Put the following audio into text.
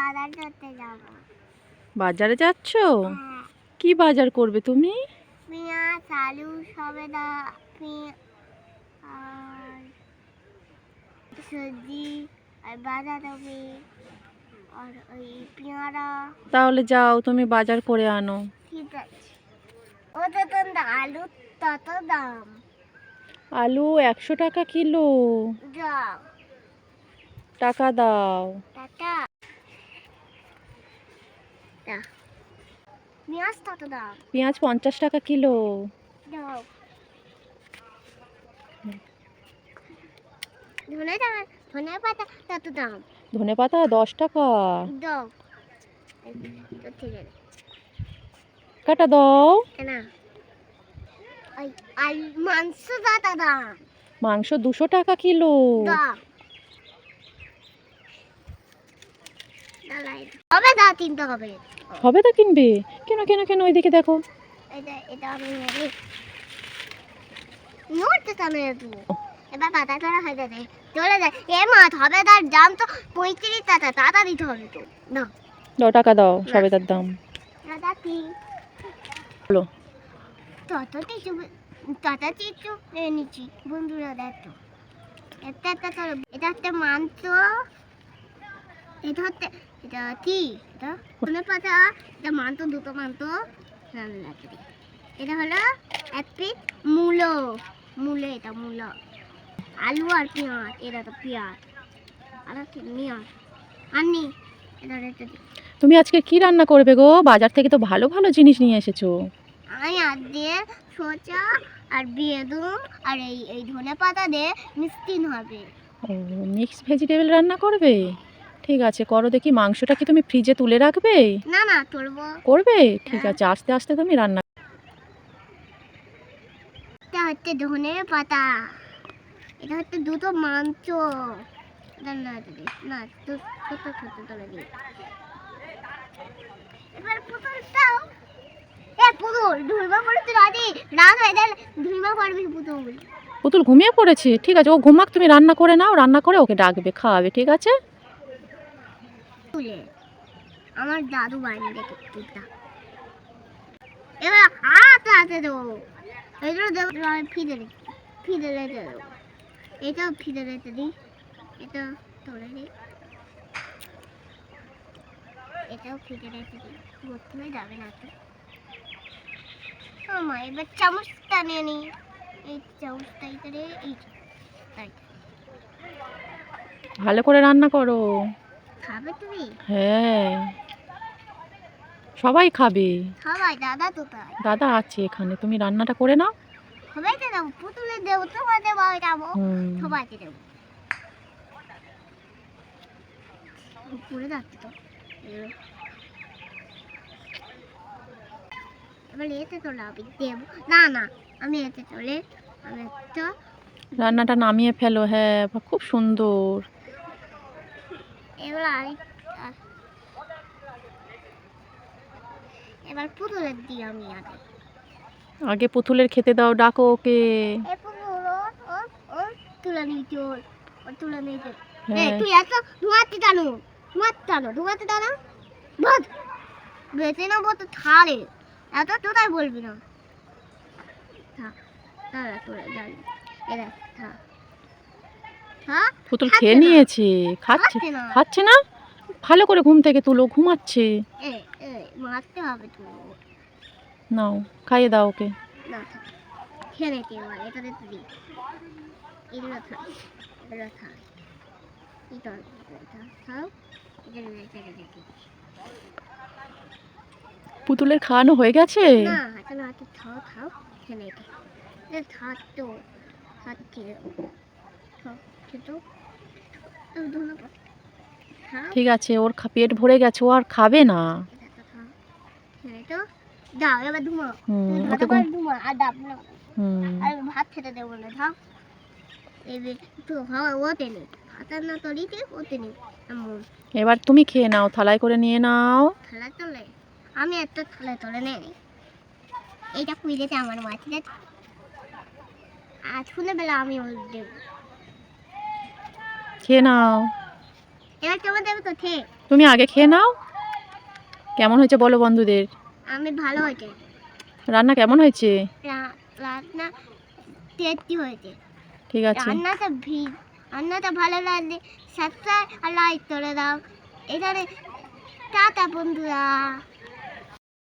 বাজার করতে যাব। বাজারে যাচ্ছ? হ্যাঁ। কি বাজার করবে তুমি? পেঁয়াজ আলু সবেদা আর সবজি আর বাঁধাকপি আর ওই পেয়ারা। তাহলে যাও তুমি বাজার করে আনো। ঠিক আছে। ওটা তো আলু তত দাম। আলু একশো টাকা কিলো। দাও টাকা দাও। টাটা। দা পেঁয়াজ তত দাম পেঁয়াজ পঞ্চাশ টাকা কিলো। দাও ধনে ধনে পাতা তত দাম? ধনে পাতা দশ টাকা। দাও। কাটা দাও। না আর মাংস তত দাম? মাংস দুশো টাকা কিলো। হবে দা তিনটে হবে। হবে তো কিনবে? কেন কেন কেন? ওইদিকে দেখো। এটা এটা এবার পাতা হয়ে যাবে। চলে যায় এ দাম তো পঁয়ত্রিশ টাকা। টাকা দিতে হবে তো। না দাও টাকা দাও সবেদার দাম। দাদা কি বলো। তত নিচ্ছি। বন্ধুরা দেখো। একটা একটা এটা মাংস এটা হচ্ছে এটা কি? এটা ধনে পাতা এটা মাংস দুটো মাংস রান্না লাগবে এটা হলো এক পিস মূলো। মূলো এটা মূলো। আলু আর পেঁয়াজ এটা তো পেঁয়াজ। আর হচ্ছে পেঁয়াজ আনি এটা রেখে দিই তুমি আজকে কি রান্না করবে গো? বাজার থেকে তো ভালো ভালো জিনিস নিয়ে এসেছ। আমি আর দিয়ে সোচা আর বেগুন আর এই এই ধনে পাতা দিয়ে মিষ্টি হবে। ও মিক্স ভেজিটেবল রান্না করবে? ঠিক আছে করো দেখি মাংসটা কি তুমি ফ্রিজে তুলে রাখবে? না না তুলবো। করবে? ঠিক আছে আস্তে আস্তে তুমি রান্না এটা হচ্ছে ধনে পাতা। এটা হচ্ছে দুটো মাংস। না দিদি না দু- ছোট ছোট তুলে দিই এবার পুতুলটাও এ পুতুল ধুইমা পড়েছে রাজি রাত হয়ে গেলে ধুইমা পড়বি পুতুল। পুতুল ঘুমিয়ে পড়েছে? ঠিক আছে ও ঘুমাক তুমি রান্না করে নাও রান্না করে ওকে ডাকবে খাওয়াবে ঠিক আছে? তুলে আমার দাদু দেখে তুলটা এবার হাত হাতে দেবো। এগুলো দেবো আমি ফিরে রেখে ফিরে রেখে দেবো। এটাও ফিরে রেখে দিই। এটা তোলে দিই। এটাও ফিরে রেখে দিই। প্রথমে যাবে না তো। আমার এবার চামচটা নিয়ে নিই। এই চামচটা এখানে এই তাই। ভালো করে রান্না করো। খাবে তুমি? হ্যাঁ। সবাই খাবে। সবাই দাদা তো তাই। দাদা আছে এখানে তুমি রান্নাটা করে নাও। সবাইকে দেবো? পুতুলে দেবো তোমাদের যাব। সবাইকে দেবো। পড়ে যাচ্ছে তো। এবার এতে দেবো। না না আমি এতে চলে আমি একটা রান্নাটা নামিয়ে ফেলো হ্যাঁ খুব সুন্দর। এবার এবার পুতুলের দিই আমি আগে। আগে পুতুলের খেতে দাও ডাকো ওকে। তুলে চল ও তুলে চল। হ্যাঁ। তুই এত ধোঁয়াতে টানো ধোঁয়াতে টানো ধোঁয়াতে টানো। বল বেঁচে না বলতো ছাড়ে এত বলবি না। থাক দাঁড়া তোরা এরা থাক। পুতুল খেয়ে না। নিয়েছে খাচ্ছে। খাচ্ছে না। ভালো করে ঘুম থেকে তুলো ঘুমাচ্ছে। নাও খাইয়ে দাও ওকে। খেয়ে পুতুলের খাওয়ানো হয়ে গেছে? খাও। খাও ঠিক আছে ওর পেট ভরে গেছে ও আর খাবে না। দাও এবার ধুমো। তুমি ওকে ভালো করে ঘুম- ধুমো আর ডাব না আর ভাত খেতে দেবো না থাক এবার হয় তুমি খেয়ে নাও থালায় করে নিয়ে নাও। থালা তোলে? আমি একটা থালা তোলে নেই। এইটা কুইলেতে আমার মা ঠিক আছে আর বেলা আমি দেবো। খেয়ে নাও। তুমি আগে খেয়ে নাও। কেমন হয়েছে বলো বন্ধুদের? আমি ভালো হয়েছে। রান্না কেমন হয়েছে? রান্না টেস্টি হয়েছে। ঠিক আছে। রান্নাটা ভি রান্নাটা ভালো লাগলে সাবস্ক্রাইব আর লাইক করে দাও। এখানে টাটা বন্ধুরা।